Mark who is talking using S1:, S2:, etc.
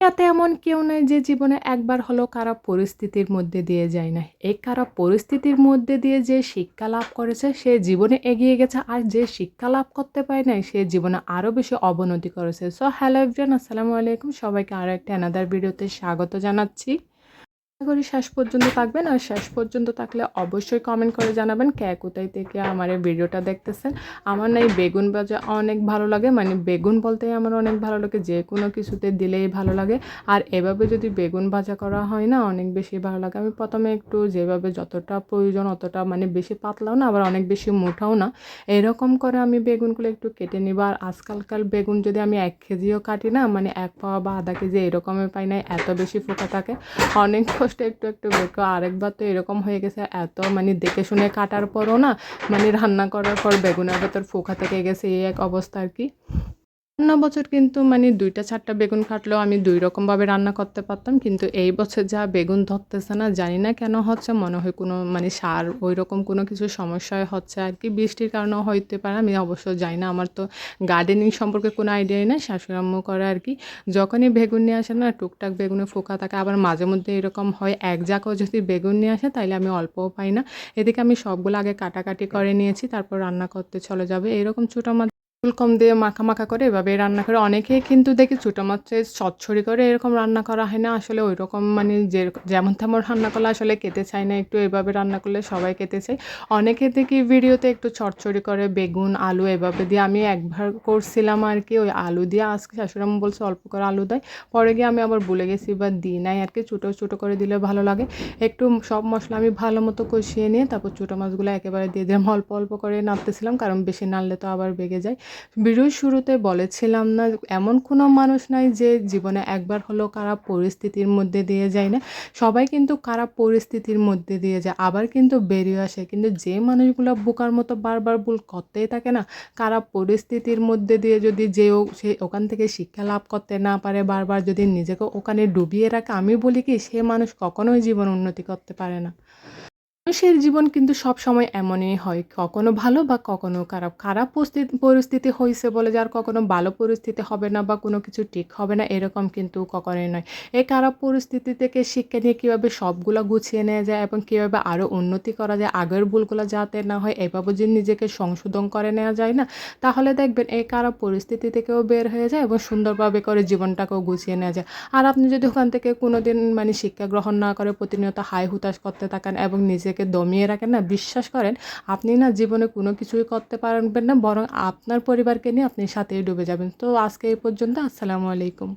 S1: এতে এমন কেউ নাই যে জীবনে একবার হলো খারাপ পরিস্থিতির মধ্যে দিয়ে যায় না এই খারাপ পরিস্থিতির মধ্যে দিয়ে যে শিক্ষা লাভ করেছে, সে জীবনে এগিয়ে গেছে আর যে শিক্ষা লাভ করতে পারে নাই, সে জীবনে আরও বেশি অবনতি করেছে। সো হ্যালো এভরিয়ান আসসালামু আলাইকুম। সবাইকে আরও একটা অ্যানাদার ভিডিওতে স্বাগত জানাচ্ছি। আশা করি শেষ পর্যন্ত থাকবেন আর শেষ পর্যন্ত থাকলে অবশ্যই কমেন্ট করে জানাবেন কে কোথায় থেকে আমার এই ভিডিওটা দেখতেছেন। আমার না এই বেগুন ভাজা অনেক ভালো লাগে মানে বেগুন বলতেই আমার অনেক ভালো লাগে, যে কোনো কিছুতে দিলেই ভালো লাগে। আর এভাবে যদি বেগুন ভাজা করা হয় না, অনেক বেশি ভালো লাগে। আমি প্রথমে একটু যেভাবে যতটা প্রয়োজন অতটা মানে বেশি পাতলাও না, আবার অনেক বেশি মোটাও না। এরকম করে আমি বেগুনগুলো একটু কেটে নিব। আর আজকালকাল বেগুন যদি আমি এক কেজিও কাটি না মানে এক পাওয়া বা আধা কেজি এরকমের পাই না, এত বেশি ফোকা থাকে। অনেক কষ্ট একটু একটু বের আরেকবার তো এরকম হয়ে গেছে, এত মানে দেখে শুনে কাটার পরও না মানে রান্না করার পর বেগুনের ভেতর ফোকা থেকে গেছে, এই এক অবস্থা আর কি। অন্য বছর কিন্তু মানে দুইটা চারটা বেগুন কাটলেও আমি দুই রকমভাবে রান্না করতে পারতাম। কিন্তু এই বছর যা বেগুন ধরতেছে না, জানি না কেন হচ্ছে, মনে হয় কোনো মানে সার ওই রকম কোনো কিছু সমস্যায় হচ্ছে আর কি। বৃষ্টির কারণেও হইতে পারে, আমি অবশ্য জানি না, আমার তো গার্ডেনিং সম্পর্কে কোনো আইডিয়াই নেই শাশুড়াম্মু করে আর কি। যখনই বেগুন নিয়ে আসে না, টুকটাক বেগুনে ফোকা থাকে, আবার মাঝে মধ্যে এরকম হয়, এক জায়গাও যদি বেগুন নিয়ে আসে, তাইলে আমি অল্পও পাই না। এদিকে আমি সবগুলো আগে কাটাকাটি করে নিয়েছি, তারপর রান্না করতে চলে যাবে, এরকম ছোটো ফুল কম দিয়ে মাখা মাখা করে এভাবে রান্না করে। অনেকেই কিন্তু দেখি ছোটো মাত্রে চচ্ছড়ি করে এরকম রান্না করা হয় না। আসলে ওই রকম মানে যে যেমন তেমন রান্না করলে আসলে খেতে চায় না, একটু এভাবে রান্না করলে সবাই খেতে চায়। অনেকে দেখি ভিডিওতে একটু চচ্ছড়ি করে, বেগুন, আলু এভাবে দিয়ে আমি একবার করছিলাম আর কি ওই আলু দিয়ে আজকে শাশুড়াম বলছে অল্প করে আলু দেয়। পরে গিয়ে আমি আবার ভুলে গেছি বা দিই নাই আর কি ছোটো ছোটো করে দিলে ভালো লাগে। একটু সব মশলা আমি ভালো মতো কষিয়ে নিয়ে তারপর ছোটো মাছগুলো একেবারে দিয়ে দিলাম। অল্প অল্প করে নাড়তেছিলাম কারণ বেশি নাড়লে তো আবার বেগে যায়। ভিডিওর শুরুতে বলেছিলাম না, এমন কোনো মানুষ নাই যে জীবনে একবার হলেও খারাপ পরিস্থিতির মধ্যে দিয়ে যায় না। সবাই কিন্তু খারাপ পরিস্থিতির মধ্যে দিয়ে যায়, আবার কিন্তু বেরিয়ে আসে। কিন্তু যে মানুষগুলো বোকার মতো বারবার ভুল করতেই থাকে না, খারাপ পরিস্থিতির মধ্যে দিয়ে যদি যেও সে ওখান থেকে শিক্ষা লাভ করতে না পারে, বারবার যদি নিজেকে ওখানে ডুবিয়ে রাখে, আমি বলি কি, সে মানুষ কখনোই জীবন উন্নতি করতে পারে না। মানুষের জীবন কিন্তু সব সময় এমনই হয়, কখনো ভালো বা কখনো খারাপ। খারাপ পরিস্থিতি হয়েছে বলে যার কখনো ভালো পরিস্থিতি হবে না বা কোনো কিছু ঠিক হবে না, এরকম কিন্তু কখনোই নয়। এই খারাপ পরিস্থিতি থেকে শিক্ষা নিয়ে কীভাবে সবগুলো গুছিয়ে নেওয়া যায় এবং কীভাবে আরও উন্নতি করা যায়, আগের ভুলগুলো যাতে না হয় এভাবে যদি নিজেকে সংশোধন করে নেওয়া যায় না, তাহলে দেখবেন এই খারাপ পরিস্থিতি থেকেও বের হয়ে যায় এবং সুন্দরভাবে করে জীবনটাকেও গুছিয়ে নেওয়া যায়। আর আপনি যদি ওখান থেকে কোনো দিন মানে শিক্ষা গ্রহণ না করে প্রতিনিয়ত হাই হুতাশ করতে থাকেন এবং নিজেকে নিজেকে দমিয়ে রাখেন না, বিশ্বাস করেন আপনি না জীবনে কোনো কিছুই করতে পারবেন না, বরং আপনার পরিবারকে নিয়ে আপনি সাথেই ডুবে যাবেন। তো আজকে এই পর্যন্ত, আসসালামু আলাইকুম।